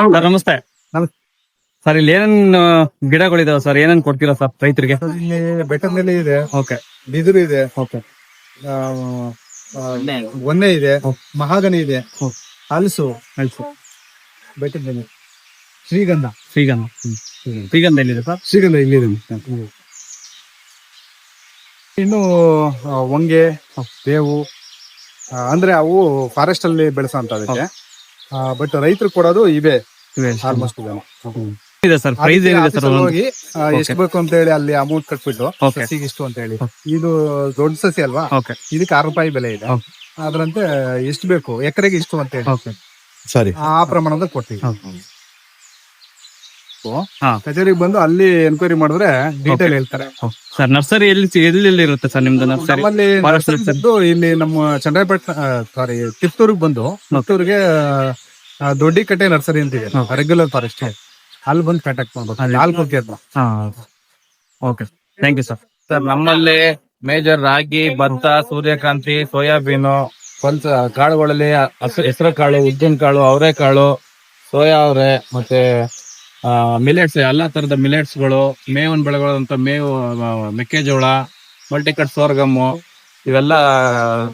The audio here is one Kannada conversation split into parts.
ಸರ್ ನಮಸ್ತೆ. ನಮಸ್ತೆ. ಸರ್ ಇಲ್ಲಿ ಏನೇನ್ ಗಿಡಗಳಿದಾವೆ ಸರ್? ಏನೇನ್ ಕೊಡ್ತೀರಾ ಸರ್ ರೈತರಿಗೆ? ಸರ್, ಇಲ್ಲಿ ಬೆಟ್ಟದ ಮೇಲೆ ಇದೆ. ಓಕೆ. ಬಿದಿರು ಇದೆ. ಓಕೆ. ಆ, ಆ, ಒನ್ನೆ ಇದೆ. ಮಹಾಗನಿ ಇದೆ. ಹ್ಮ್. ಹಲಸು. ಆಯ್ತು ಬೆಟ್ಟದ ಮೇಲೆ. ಶ್ರೀಗಂಧ. ಶ್ರೀಗಂಧ. ಶ್ರೀಗಂಧ. ಎಲ್ಲಿದೆ ಸರ್? ಶ್ರೀಗಂಧ ಇಲ್ಲಿದೆ. ಇನ್ನು ಒಂಗೆ ಹೊಂಗೆ ಬೇವು ಆ, ಅಂದ್ರೆ ಅವು ಫಾರೆಸ್ಟ್ ಅಲ್ಲಿ ಬೆಳೆಸೋಂತದಕ್ಕೆ ಬಟ್ ರೈತರು ಕೊಡೋದು ಇವೆ. ಆಲ್ಮೋಸ್ಟ್ ಇದೆ. ಸರ್. ಪ್ರೈಸ್ ಏನಿದೆ ಸರ್ ಹೋಗಿ ಎಷ್ಟು ಬೇಕು ಅಂತ ಹೇಳಿ ಅಲ್ಲಿ ಅಮೌಂಟ್ ಕಟ್ಬಿಟ್ಟು ಸಸಿಗೆ ಇಷ್ಟು ಅಂತ ಹೇಳಿ. ಇದು ದೊಡ್ಡ ಸಸಿ ಅಲ್ವಾ? ಇದಕ್ಕೆ ಆರು ರೂಪಾಯಿ ಬೆಲೆ ಇದೆ. ಅದರಂತೆ ಎಷ್ಟು ಬೇಕು? ಎಕರೆಗೆ ಇಷ್ಟು ಅಂತ ಹೇಳಿ. ಸರಿ. ಆ ಪ್ರಮಾಣದ ಕೊಡ್ತೀವಿ. ಹಾ. ಕಚೇರಿಗೆ ಬಂದು ಅಲ್ಲಿ ಎನ್ಕ್ವೈರಿ ಮಾಡಿದ್ರೆ ಡೀಟೇಲ್ ಹೇಳ್ತಾರೆ. ಸರ್ ನರ್ಸರಿ ಎಲ್ಲಿ ಎಲ್ಲಿ ಎಲ್ಲಿ ಇರುತ್ತೆ ಸರ್ ನಿಮ್ದು ನರ್ಸರಿ ನಮ್ಮಲ್ಲಿ Forest ನರ್ಸರಿ ಬಂದು ಇಲ್ಲಿ ನಮ್ಮ ಚಂದ್ರಪೇಟೆ ಸಾರಿ ಕಿತ್ತೂರಿಗೆ ಬಂದು ಕಿತ್ತೂರಿಗೆ ಆ, ದೊಡ್ಡಿಕಟ್ಟೆ ನರ್ಸರಿ ಅಂತ ಇದೆ. ರೆಗ್ಯುಲರ್ ಫಾರೆಸ್ಟ್ ಅಲ್ಲಿ ಬಂದು ಕಾಂಟ್ಯಾಕ್ಟ್ ಮಾಡ್ಬೇಕು ಅಲ್ಲಿ- ನಾಲ್ಕು ಹಾ okay thank you sir sir ನಮ್ಮಲ್ಲಿ ಮೇಜರ್ ರಾಗಿ ಭತ್ತ ಸೂರ್ಯಕಾಂತಿ ಸೋಯಾಬೀನು ಪಂಚ ಕಾಳುಗಳಲ್ಲಿ ಹೆಸರು ಕಾಳು ಉದ್ದಿನ ಕಾಳು ಅವರೆಕಾಳು ಸೋಯಾ ಅವರೆ ಮತ್ತೆ ಮಿಲೆಟ್ಸ್ ಎಲ್ಲಾ ತರದ ಮಿಲೆಟ್ಸ್ಗಳು ಮೇವನ್ ಬೆಳೆಗಳಂತ ಮೇವು ಆ, ಮೆಕ್ಕೆಜೋಳ ಮಲ್ಟಿಕಟ್ ಸೋರ್ಗಮ್ಮು ಇವೆಲ್ಲ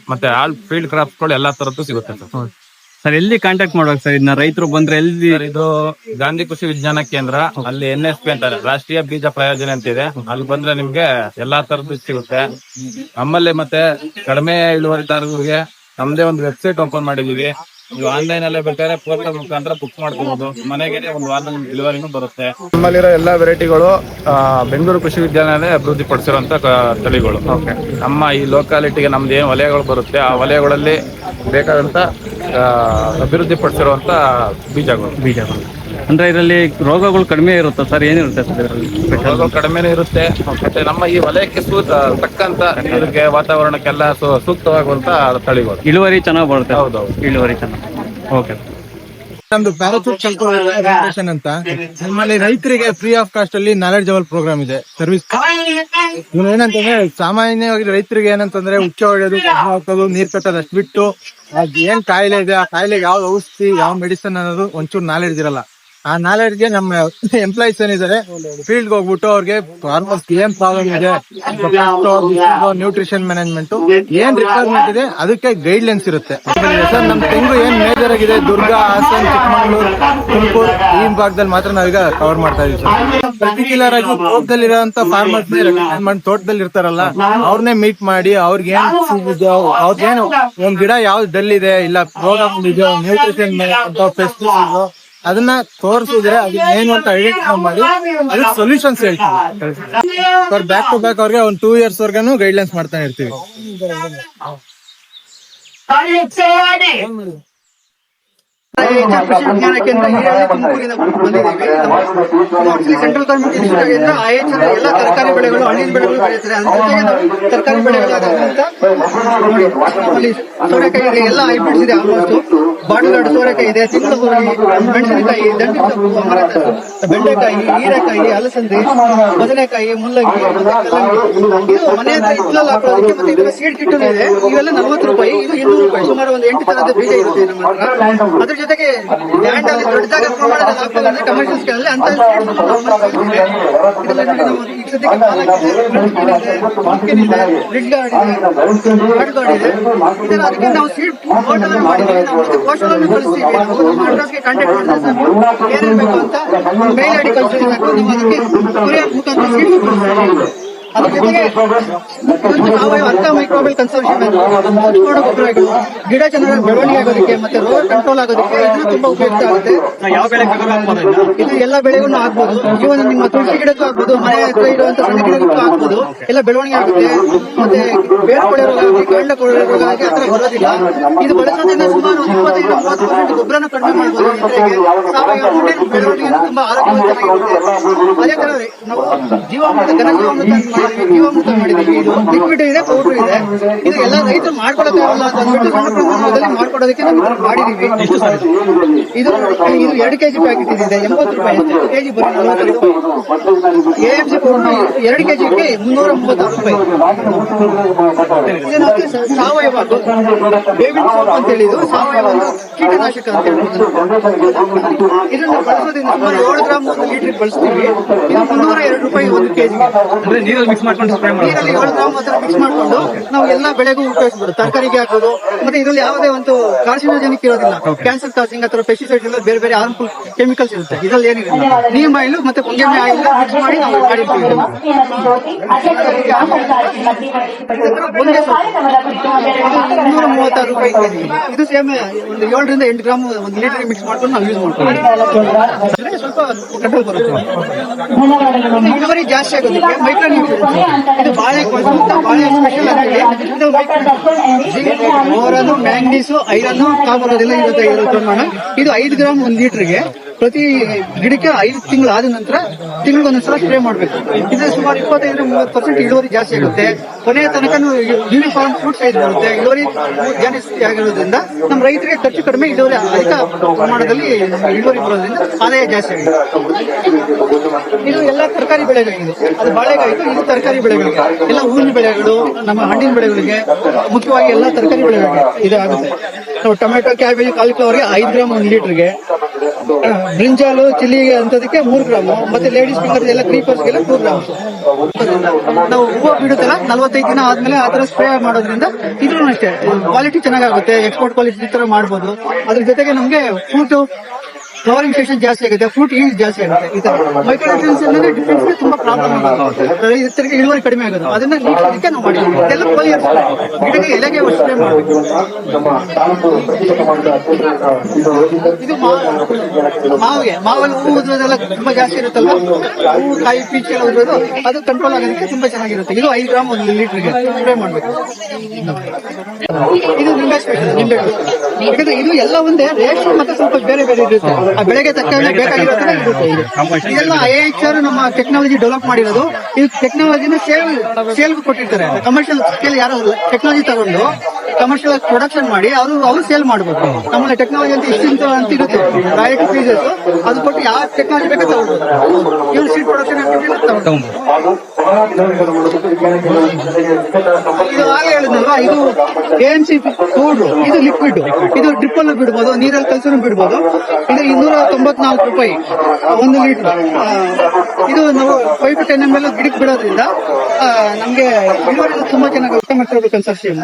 ಮತ್ತೆ ಆಲ್ ಫೀಲ್ಡ್ ಕ್ರಾಪ್ಸ್ಗಳು ಎಲ್ಲಾ ತರದ್ದು ಸಿಗುತ್ತೆ ಸರ್. ಸರ್ ಎಲ್ಲಿ ಕಾಂಟ್ಯಾಕ್ಟ್ ಮಾಡ್ಬೇಕು ಸರ್? ಇದನ್ನ ರೈತರು ಬಂದ್ರೆ ಎಲ್ಲಿ? ಇದು ಗಾಂಧಿ ಕೃಷಿ ವಿಜ್ಞಾನ ಕೇಂದ್ರ. ಅಲ್ಲಿ ಎನ್ ಎಸ್ ಪಿ ಅಂತಾರೆ. ರಾಷ್ಟ್ರೀಯ ಬೀಜ ಪ್ರಯೋಜನ ಅಂತ ಇದೆ. ಅಲ್ಲಿ ಬಂದ್ರೆ ನಿಮ್ಗೆ ಎಲ್ಲಾ ತರದ್ದು ಸಿಗುತ್ತೆ. ನಮ್ಮಲ್ಲಿ ಮತ್ತೆ ಕಡಿಮೆ ಇಳುವರಿದಾರರಿಗೆ ನಮ್ದೇ ಒಂದು ವೆಬ್ಸೈಟ್ ಓಪನ್ ಮಾಡಿದೀವಿ ನೀವು ಆನ್ಲೈನ್ ಅಲ್ಲೇ ಬೇಕಾದ್ರೆ ಪೋರ್ಟಲ್ ಮುಖಾಂತರ ಬುಕ್ ಮಾಡ್ಕೋಬಹುದು ಮನೆಗೆ ಒಂದು ವಾರದಲ್ಲಿ ಡೆಲಿವರಿನೂ ಬರುತ್ತೆ. ನಮ್ಮಲ್ಲಿರೋ ಎಲ್ಲಾ ವೆರೈಟಿಗಳು ಬೆಂಗಳೂರು ಕೃಷಿ ವಿದ್ಯಾಲಯ ಅಭಿವೃದ್ಧಿ ಪಡಿಸಿರುವಂತ ತಳಿಗಳು. ನಮ್ಮ ಈ ಲೋಕಾಲಿಟಿಗೆ ನಮ್ದು ಏನು ವಲಯಗಳು ಬರುತ್ತೆ ಆ ವಲಯಗಳಲ್ಲಿ ಬೇಕಾದಂತ ಆ, ಅಭಿವೃದ್ಧಿ ಪಡಿಸಿರುವಂತ ಬೀಜಗಳು. ಬೀಜಗಳು. ಅಂದ್ರೆ ಇದರಲ್ಲಿ ರೋಗಗಳು ಕಡಿಮೆ ಇರುತ್ತೆ ಸರ್? ಏನಿರುತ್ತೆ ಸರ್ ಇದರಲ್ಲಿ ರೋಗ ಕಡಿಮೆನೇ ಇರುತ್ತೆ. ಮತ್ತೆ ನಮ್ಮ ಈ ವಲಯಕ್ಕೆ ಸೂತ ತಕ್ಕಂತ ಅದಕ್ಕೆ ವಾತಾವರಣಕ್ಕೆಲ್ಲ ಸು- ಸೂಕ್ತವಾಗುವಂತ ತಳಿಗಳು. ಇಳುವರಿ ಚೆನ್ನಾಗಿ ಬರುತ್ತೆ? ಹೌದು ಇಳುವರಿ ಚೆನ್ನಾಗಿ ಓಕೆ ನಮ್ದು ಪ್ಯಾರಾಚೂಟ್ ಫೌಂಡೇಶನ್ ಅಂತ. ನಮ್ಮಲ್ಲಿ ರೈತರಿಗೆ ಫ್ರೀ ಆಫ್ ಕಾಸ್ಟ್ ಅಲ್ಲಿ ನಾಲೆಡ್ಜ್ ಅವಲ್ ಪ್ರೋಗ್ರಾಮ್ ಇದೆ. ಸರ್ವಿಸ್ ಇವ್ನು ಏನಂತಂದ್ರೆ ಸಾಮಾನ್ಯವಾಗಿ ರೈತರಿಗೆ ಏನಂತಂದ್ರೆ ಉಚ್ಚ ಹೊಡೆಯೋದು ಕಸ ಹಾಕೋದು ನೀರ್ ಕಟ್ಟೋದು ಅಷ್ಟು ಬಿಟ್ಟು ಅದ್ ಏನ್ ಕಾಯಿಲೆ ಇದೆ ಆ ಕಾಯಿಲೆಗೆ ಯಾವ ಔಷಧಿ ಯಾವ ಮೆಡಿಸನ್ ಅನ್ನೋದು ಒಂಚೂರು ನಾಲೆಡ್ಜ್ ಇರಲ್ಲ. ಆ ನಾಲೆಡ್ಜ್ಗೆ ನಮ್ಮ ಎಂಪ್ಲಾಯೀಸ್ ಏನಿದ್ದಾರೆ ಫೀಲ್ಡ್ ಹೋಗ್ಬಿಟ್ಟು ಅವ್ರಿಗೆ ಆಲ್ಮೋಸ್ಟ್ ಏನ್ ಪ್ರಾಬ್ಲಮ್ ಇದೆ ನ್ಯೂಟ್ರಿಷನ್ ಮ್ಯಾನೇಜ್ಮೆಂಟ್ ಏನ್ ರಿಕ್ವೈರ್ಮೆಂಟ್ ಇದೆ, ಅದಕ್ಕೆ ಗೈಡ್ ಲೈನ್ಸ್ ಇರುತ್ತೆ. ಸರ್, ನಮ್ ತೆಂಗು ಏನ್ ಮೇಜರ್ ಆಗಿದೆ, ದುರ್ಗ, ಹಾಸನ್, ಚಿಕ್ಕಮಗಳೂರು, ತುಮಕೂರು, ಈ ಭಾಗದಲ್ಲಿ ಮಾತ್ರ ನಾವೀಗ ಕವರ್ ಮಾಡ್ತಾ ಇದೀವಿ ಸರ್. ಪರ್ಟಿಕ್ಯುಲರ್ ಆಗಿ ತೋಟದಲ್ಲಿ ಇರೋಂತ ಫಾರ್ಮರ್ಸ್ ತೋಟದಲ್ಲಿ ಇರ್ತಾರಲ್ಲ, ಅವ್ರನ್ನೇ ಮೀಟ್ ಮಾಡಿ, ಅವ್ರಿಗೆ ಏನ್ ಅವ್ರದ್ದೇನು ಒಂದ್ ಗಿಡ ಯಾವ್ದು ಡಲ್ ಇದೆ, ಇಲ್ಲ ಪ್ರೋಗ್ರಾಮ್ ಇದೆ ನ್ಯೂಟ್ರಿಷನ್ ಪೆಸ್ಟಿಸೈಡ್ ಅದನ್ನ ತೋರಿಸಿದ್ರೆ ಅದನ್ನ ಏನು ಅಂತ ಐಡೆಂಟಿಫೈ ಮಾಡಿ, ಅದಕ್ಕೆ ಸೊಲ್ಯೂಷನ್ಸ್ ಹೇಳ್ತೀವಿ. ಬ್ಯಾಕ್ ಟು ಬ್ಯಾಕ್ ಅವ್ರಿಗೆ ಒಂದು ಟೂ ಇಯರ್ಸ್ ವರ್ಗನು ಗೈಡ್ಲೈನ್ಸ್ ಮಾಡ್ತಾನೆ ಇರ್ತೀವಿ. ಸೆಂಟ್ರಲ್ ಗವರ್ಮೆಂಟ್ ಇನ್ಸ್ಟಿಟ್ಯೂಟ್ ಆಯಾ ಎಲ್ಲ ತರಕಾರಿ ಬೆಳೆಗಳು, ಹಣ್ಣಿನ ಬೆಳೆಗಳು ಬೆಳೀತಾರೆ ತರಕಾರಿ ಬೆಳೆಗಳಾದಂತ ನಮ್ಮಲ್ಲಿ ಸೋರೆಕಾಯಿ ಎಲ್ಲ ಹೈಬ್ರಿಡ್ಸ್ ಇದೆ ಆಲ್ಮೋಸ್ಟ್ ಬಾಟಲ್ ಸೋರೆಕಾಯಿ ಇದೆ ತಿಂಗಳೂರಿ ಮೆಣಸಿನಕಾಯಿ, ದಂಡಿ ಬೆಂಡೆಕಾಯಿ, ಹೀರೆಕಾಯಿ, ಅಲಸಂದೆ, ಬದನೆಕಾಯಿ ಮುಲ್ಲಂಗಿ ಮನೆ ಹತ್ರ ಹಾಕೊಳ್ಳೋದಕ್ಕೆ ಮತ್ತೆ ಸೀಡ್ ಕಿಟ್ ಇದೆ. ಇವೆಲ್ಲ ನಲ್ವತ್ತು ರೂಪಾಯಿ, ಇದು ಇನ್ನೂರು ರೂಪಾಯಿ. ಸುಮಾರು ಒಂದು ಎಂಟು ತರದ ಬೀಜ ಇರುತ್ತೆ ನಮ್ಮ ಹತ್ರ. ಅದ್ರ ಜೊತೆಗೆ ಲ್ಯಾಂಡ್ ಅಲ್ಲಿ ದೊಡ್ಡದಾದ ಹಾಕೋದಂದ್ರೆ ಕಮರ್ಷಿಯಲ್ ಸ್ಕೇಲ್ ಅಲ್ಲಿ ಅಂತ ನಾವು ಇದೆ, ಇದೆ, ಅದಕ್ಕೆ ಹೋಟೆಲ್ ಮಾಡಿದ್ದೀವಿ. ನಾವು ಕಳಿಸ್ತೀವಿ ಕಾಂಟ್ಯಾಕ್ಟ್ ಮಾಡಿದ್ರೆ ಏನೇನು ಬೇಕು ಅಂತ ಮೇಲ್ ಐಡಿ ಕಳಿಸಿದ್ರೆ ಸಾಕು ನೀವು ಅದಕ್ಕೆ ಕೊರಿಯರ್ ಮುಖಾಂತರ ಸೀಡ್ ಕಳಿಸ್ತೀವಿ ಅದ್ರ ಜೊತೆಗೆ ಇದೊಂದು ಸಾವಯವ ಅರ್ಥ ಮೈಕ್ರೋಬಲ್ ಗೊಬ್ಬರಗಳು ಗಿಡ ಚೆನ್ನಾಗಿ ಬೆಳವಣಿಗೆ ಆಗೋದಕ್ಕೆ ಮತ್ತೆ ರೋಗ ಕಂಟ್ರೋಲ್ ಆಗೋದಕ್ಕೆ ಇದು ತುಂಬಾ ಉಪಯುಕ್ತ ಆಗುತ್ತೆ. ಇದು ಎಲ್ಲ ಬೆಳೆಗೂ ಆಗ್ಬೋದು. ಇವನ್ ನಿಮ್ಮ ತುಳಸಿ ಗಿಡಕ್ಕೂ ಆಗ್ಬೋದು ಮನೆ ಹತ್ರ ಇರುವಂತ ಸಣ್ಣ ಗಿಡಕ್ಕೂ ಆಗ್ಬೋದು. ಎಲ್ಲ ಬೆಳವಣಿಗೆ ಆಗುತ್ತೆ. ಮತ್ತೆ ಬೇರೆ ರೋಗ ಆತರ ಬರೋದಿಲ್ಲ. ಇದು ಬಳಸೋದ್ರಿಂದ ಸುಮಾರು ಒಂದು ಇಪ್ಪತ್ತೈದು ಮೂವತ್ತು ಪರ್ಸೆಂಟ್ ಗೊಬ್ಬರನ ಕಡಿಮೆ ಮಾಡಬಹುದು ಸಾವಯವ ಬೆಳವಣಿಗೆ ತುಂಬಾ ಆರೋಗ್ಯವಂತವಾಗಿರುತ್ತೆ. ಅದೇ ತರ ನಾವು ಜೀವಾಮೃತ ಘನ ಜೀವಾಮೃತ ಮಾಡಿದ್ದೀವಿ ಇದು ಲಿಕ್ವಿಡ್ ಇದೆ ಪೌಡರ್ ಇದೆ. ಇದು ಎಲ್ಲ ರೈತರು ಮಾಡ್ಕೊಳಕ್ಕಾಗಲ್ಲ ಅಂತ ಅಂದ್ಬಿಟ್ಟು ಸಣ್ಣ ಪ್ರಮಾಣದಲ್ಲಿ ಮಾಡ್ಕೊಡೋದಕ್ಕೆ ನಾವು ಇದು ಇದು ಎರಡು ಕೆಜಿ ಪ್ಯಾಕೆಟ್ ಇದೆ ಎಂಬತ್ತು ರೂಪಾಯಿ ಕೆಜಿ ಬರುತ್ತೆ ನಲವತ್ತು ರೂಪಾಯಿ. ಎಎಂಸಿ ಪೌಡರ್ ಎರಡು ಕೆಜಿಗೆ ಮುನ್ನೂರ ಮೂವತ್ತಾರು ರೂಪಾಯಿ. ಸಾವಯವ ಬೇವಿನ ಅಂತ ಹೇಳಿದು ಸಾವಯವ ಕೀಟನಾಶಕ ಅಂತ ಹೇಳ್ಬೋದು. ಇದನ್ನ ಬಳಸೋದ್ರಿಂದ ಸುಮಾರು ಏಳು ಗ್ರಾಮ್ ಒಂದು ಲೀಟರ್ ಬಳಸ್ತೀವಿ. ಇದು ಮುನ್ನೂರ ಎರಡು ರೂಪಾಯಿ ಒಂದು ಕೆಜಿ. ಅಂದ್ರೆ ನೀರಲ್ಲಿ ಮಿಕ್ಸ್ ಮಾಡ್ಕೊಂಡು ನೀರಲ್ಲಿ ಏಳು ಗ್ರಾಮ್ ಮಿಕ್ಸ್ ಮಾಡ್ಕೊಂಡು ನಾವು ಎಲ್ಲಾ ಬೆಳೆಗೂ ಉಪಯೋಗಿಸಬಹುದು ತರಕಾರಿಗೆ ಹಾಕೋದು ಮತ್ತೆ ಇದರಲ್ಲಿ ಯಾವುದೇ ಒಂದು ಕಾರ್ಸಿನೋಜೆನಿಕ್ ಇರೋದಿಲ್ಲ. ಕ್ಯಾನ್ಸರ್ ಕಾಸಿಂಗ್ ಅಥವಾ ಪೆಸ್ಟಿಸೈಡ್ ಇಲ್ಲ ಬೇರೆ ಬೇರೆ ಹಾರ್ಮ್ಫುಲ್ ಕೆಮಿಕಲ್ಸ್ ಇರುತ್ತೆ. ಇದರಲ್ಲಿ ಏನಿಲ್ಲ. ನೀಮ್ ಆಯಿಲ್ ಮತ್ತೆ ಪೊಂಗೆಮೆ ಆಯಿಲ್ ಮಿಕ್ಸ್ ಮಾಡಿ ನಾವು ಮಾಡಿರ್ತೀವಿ. ಇನ್ನೂರ ಮೂವತ್ತಾರು ರೂಪಾಯಿ ಇದು ಸೇಮ್ ಒಂದು ಏಳರಿಂದ ಎಂಟು ಗ್ರಾಮ್ ಒಂದು ಲೀಟರ್ ಮಿಕ್ಸ್ ಮಾಡ್ಕೊಂಡು ನಾವು ಯೂಸ್ ಮಾಡ್ತೀವಿ ಅಂದ್ರೆ ಸ್ವಲ್ಪ ಕಂಟ್ರೋಲ್ ಬರುತ್ತೆ. ಇಳುವರಿ ಜಾಸ್ತಿ ಆಗುತ್ತೆ ಮೈಕ್ರೋ ಇದು ಬಾಳೆ ಕೊಯ್ಲು ಅಂತ ಬಾಳೆ ಸ್ಪೆಷಲ್ ಅಂತೇಳಿ ಇದು. ಬೋರನು ಮ್ಯಾಂಗ್ನೀಸು ಐರನ್ ಕಾಪರ್ ಅದೆಲ್ಲ ಇರುತ್ತೆ ಮೇಡಮ್ ಇದು ಐದು ಗ್ರಾಮ್ ಒಂದು ಲೀಟರ್ಗೆ. ಪ್ರತಿ ಗಿಡಕ್ಕೆ ಐದು ತಿಂಗಳು ಆದ ನಂತರ ಸಲ ಸ್ಪ್ರೇ ಮಾಡಬೇಕು. ಇದ್ರೆ ಸುಮಾರು ಇಪ್ಪತ್ತೈದು ಮೂವತ್ತು ಪರ್ಸೆಂಟ್ ಇಳುವರಿ ಜಾಸ್ತಿ ಆಗುತ್ತೆ. ಕೊನೆಯ ತನಕ ಯೂನಿಫಾರ್ಮ್ ಫ್ರೂಟ್ ಸೈಜ್ ಬರುತ್ತೆ. ಇಳುವರಿ ಜಾಸ್ತಿ ಆಗಿರೋದ್ರಿಂದ ನಮ್ಮ ರೈತರಿಗೆ ಖರ್ಚು ಕಡಿಮೆ ಇಳುವರಿ ಅಧಿಕ ಪ್ರಮಾಣದಲ್ಲಿ ಇಳುವರಿ ಬರೋದ್ರಿಂದ ಆದಾಯ ಜಾಸ್ತಿ ಆಗಿದೆ ಇದು ಎಲ್ಲ ತರಕಾರಿ ಬೆಳೆಗಳಿದೆ ಅದು ಬಾಳೆಗಾಯಿತು, ಇದು ತರಕಾರಿ ಬೆಳೆಗಳಿಗೆ. ಎಲ್ಲ ಹೂವಿನ ಬೆಳೆಗಳು, ನಮ್ಮ ಹಣ್ಣಿನ ಬೆಳೆಗಳಿಗೆ, ಮುಖ್ಯವಾಗಿ ಎಲ್ಲ ತರಕಾರಿ ಬೆಳೆಗಳಿಗೆ ಇದು ಆಗುತ್ತೆ ನಾವು ಟೊಮೆಟೊ ಕ್ಯಾಬೇಜ್, ಕಾಲಿಫ್ಲವರ್ಗೆ ಐದು ಗ್ರಾಮ್ ಒಂದು ಲೀಟರ್ಗೆ. ಬ್ರಿಂಜಾಲು ಚಿಲ್ಲಿ ಅಂತದಕ್ಕೆ ಮೂರು ಗ್ರಾಮ್. ಮತ್ತೆ ಲೇಡೀಸ್ ಫಿಂಗರ್ ಎಲ್ಲ ಕ್ರೀಪರ್ಸ್ಗೆಲ್ಲ ಟೂ ಗ್ರಾಮ್. ನಾವು ಹೂವು ಬಿಡುತ್ತಲ್ಲ, ನಲವತ್ತೈದು ದಿನ ಆದ್ಮೇಲೆ ಆ ಸ್ಪ್ರೇ ಮಾಡೋದ್ರಿಂದ ಇದ್ರೂ ಅಷ್ಟೇ. ಕ್ವಾಲಿಟಿ ಚೆನ್ನಾಗಾಗುತ್ತೆ ಎಕ್ಸ್ಪೋರ್ಟ್ ಕ್ವಾಲಿಟಿ ತರ ಮಾಡ್ಬೋದು. ಅದ್ರ ಜೊತೆಗೆ ನಮ್ಗೆ ಫ್ರೂಟ್ ಫ್ಲವರಿಂಗ್ ಇನ್ಫೆಕ್ಷನ್ ಜಾಸ್ತಿ ಆಗುತ್ತೆ ಫ್ರೂಟ್ ಯೂಸ್ ಜಾಸ್ತಿ ಆಗುತ್ತೆ, ಈ ತರ. ಮೈಕ್ರೋ ನ್ಯೂಟ್ರಿಯನ್ಸ್ ಅನ್ನೋದು ಡಿಫ್ರೆನ್ಸ್ ತುಂಬಾ ಪ್ರಾಬ್ಲಮ್ ಆಗುತ್ತೆ. ಇಳುವರಿ ಕಡಿಮೆ ಆಗುತ್ತೆ ಅದನ್ನ ನೀಡೋದಕ್ಕೆ ನಾವು ಮಾಡಿ. ಇದೆಲ್ಲ ಫೋಲಿಯರ್ ಗಿಡಕ್ಕೆ ಎಲೆಗೆ ಸ್ಪ್ರೇ ಮಾಡಬೇಕು ಇದು ಮಾವಿಗೆ. ಮಾವಲ್ಲಿ ಹೂ ಉದ್ರೋದೆಲ್ಲ ತುಂಬಾ ಜಾಸ್ತಿ ಇರುತ್ತಲ್ಲ ಹೂ, ಕಾಯಿ, ಪೀಚ್ ಎಲ್ಲ ಉದ್ರೋದು. ಅದು ಕಂಟ್ರೋಲ್ ಆಗೋದಕ್ಕೆ ತುಂಬಾ ಚೆನ್ನಾಗಿರುತ್ತೆ. ಇದು ಐದು ಗ್ರಾಮ್ ಒಂದು ಲೀಟರ್ಗೆ. ಸ್ಪ್ರೇ ಮಾಡಬೇಕು. ಇದು ನಿಂಬೆ ಸ್ಪೆಷಲ್ ನಿಂಬೆ ಯಾಕಂದ್ರೆ ಇದು ಎಲ್ಲ ಒಂದೇ ರೇಷನ್ ಮತ್ತೆ ಸ್ವಲ್ಪ ಬೇರೆ ಬೇರೆ ಇರುತ್ತೆ. ಆ ಬೆಳೆಗೆ ತರ ಇರುತ್ತೆ. ಇದು ಇದೆಲ್ಲ ಐ ಎಚ್ ಆರ್ ನಮ್ಮ ಟೆಕ್ನಾಲಜಿ ಡೆವಲಪ್ ಮಾಡಿರೋದು. ಈ ಟೆಕ್ನಾಲಜಿನ ಸೇಲ್ ಸೇಲ್ ಕೊಟ್ಟಿರ್ತಾರೆ. ಕಮರ್ಷಿಯಲ್ ಸ್ಕೇಲ್ ಯಾರು ಟೆಕ್ನಾಲಜಿ ತಗೊಂಡು ಕಮರ್ಷಿಯಲ್ ಪ್ರೊಡಕ್ಷನ್ ಮಾಡಿ, ಅವರು ಅವರು ಸೇಲ್ ಮಾಡಬೇಕು ನಮ್ಮಲ್ಲಿ ಟೆಕ್ನಾಲಜಿ ಅಂತ ಇಷ್ಟು ಅಂತ ಇರುತ್ತೆ. ಡೈರೆಕ್ಟ್ ಫೀಸಸ್ ಅದು ಕೊಟ್ಟು ಯಾವ ಟೆಕ್ನಾಲಜಿ ತಗೊಳ್ಬೋದು ಇವ್ರು ಸೀಟ್ ಪ್ರೊಡಕ್ಷನ್ ಇದು ಆಗಲೇ ಹೇಳಿದ್ನಲ್ವಾ, ಇದು ಸಿ ಪೌಡ್ರು ಇದು ಲಿಕ್ವಿಡ್ ಇದು ಡ್ರಿಪ್ ಅಲ್ಲೂ ಬಿಡ್ಬೋದು, ನೀರಲ್ಲಿ ಕಲ್ಸನು ಬಿಡ್ಬೋದು. ಇದು ಇನ್ನೂರ ತೊಂಬತ್ನಾಲ್ಕು ರೂಪಾಯಿ, ಒಂದು ಲೀಟರ್. ಇದು ನಾವು five to ten M L ಗಿಡಕ್ಕೆ ಬಿಡೋದ್ರಿಂದ ನಮಗೆ ತುಂಬಾ ಚೆನ್ನಾಗಿ ಉತ್ತಮ ಕನ್ಸರ್ಷಿಯಮ್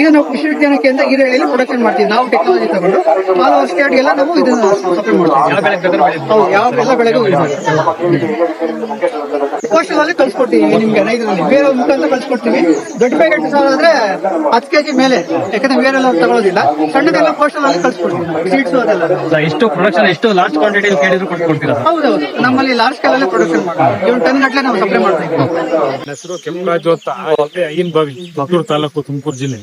ಇದು ನಾವು ಕೃಷಿ ವಿಜ್ಞಾನ ಕೇಂದ್ರ ಹಿರೇಹಳ್ಳಿಯಲ್ಲಿ ಪ್ರೊಡಕ್ಷನ್ ಮಾಡ್ತೀವಿ. ನಾವು ಟೆಕ್ನಾಲಜಿ ತಗೊಂಡು ಆಲ್ ಸ್ಟೇಟ್ ಎಲ್ಲ ನಾವು ಇದನ್ನ ಸಪ್ಲೈ ಮಾಡ್ತೀವಿ. ಯಾವ ಎಲ್ಲ ಬೆಳೆಗೂ. ಪೋಸ್ಟಲ್ ಅಲ್ಲಿ ಕಳ್ಸಿಕೊಡ್ತೀವಿ ನಿಮ್ಗೆ ರೈತರಲ್ಲಿ ಬೇರೆ ಮುಖಾಂತರ ಕಳ್ಸಿಕೊಡ್ತೀವಿ. ದೊಡ್ಡ ಪ್ಯಾಕೆಟ್ ಸಾಲ ಆದ್ರೆ ಹತ್ತು ಕೆಜಿ ಮೇಲೆ ಯಾಕಂದ್ರೆ ಬೇರೆಲ್ಲ ತಗೊಳ್ಳೋದಿಲ್ಲ ಸಣ್ಣದೆಲ್ಲ ಪೋಸ್ಟಲ್ ಅಲ್ಲಿ ಕಳ್ಸಿಕೊಡ್ತೀವಿ ಸೀಡ್ಸ್ ಅದೆಲ್ಲ. ಎಷ್ಟು ಪ್ರೊಡಕ್ಷನ್ ಎಷ್ಟು ಲಾರ್ಜ್ ಕ್ವಾಂಟಿಟಿ ಕೇಳಿದ್ರು ಕೊಡ್ತೀರಾ ಹೌದೌದು. ನಮ್ಮಲ್ಲಿ ಲಾರ್ಜ್ ಸ್ಕೇಲ್ ಅಲ್ಲಿ ಪ್ರೊಡಕ್ಷನ್ ಮಾಡ್ತೀವಿ. ಇವ್ನು ಟನ್ ಗಟ್ಟಲೆ ನಾವು ಸಪ್ಲೈ ಮಾಡ್ತೀವಿ. ನನ್ನ ಹೆಸರು ಕೆಂಪರಾಜು ಅಂತ ಐನ್ ಬಾವಿ ತುಮಕೂರು ತಾಲೂಕು ತುಮಕೂರು ಜಿಲ್ಲೆ.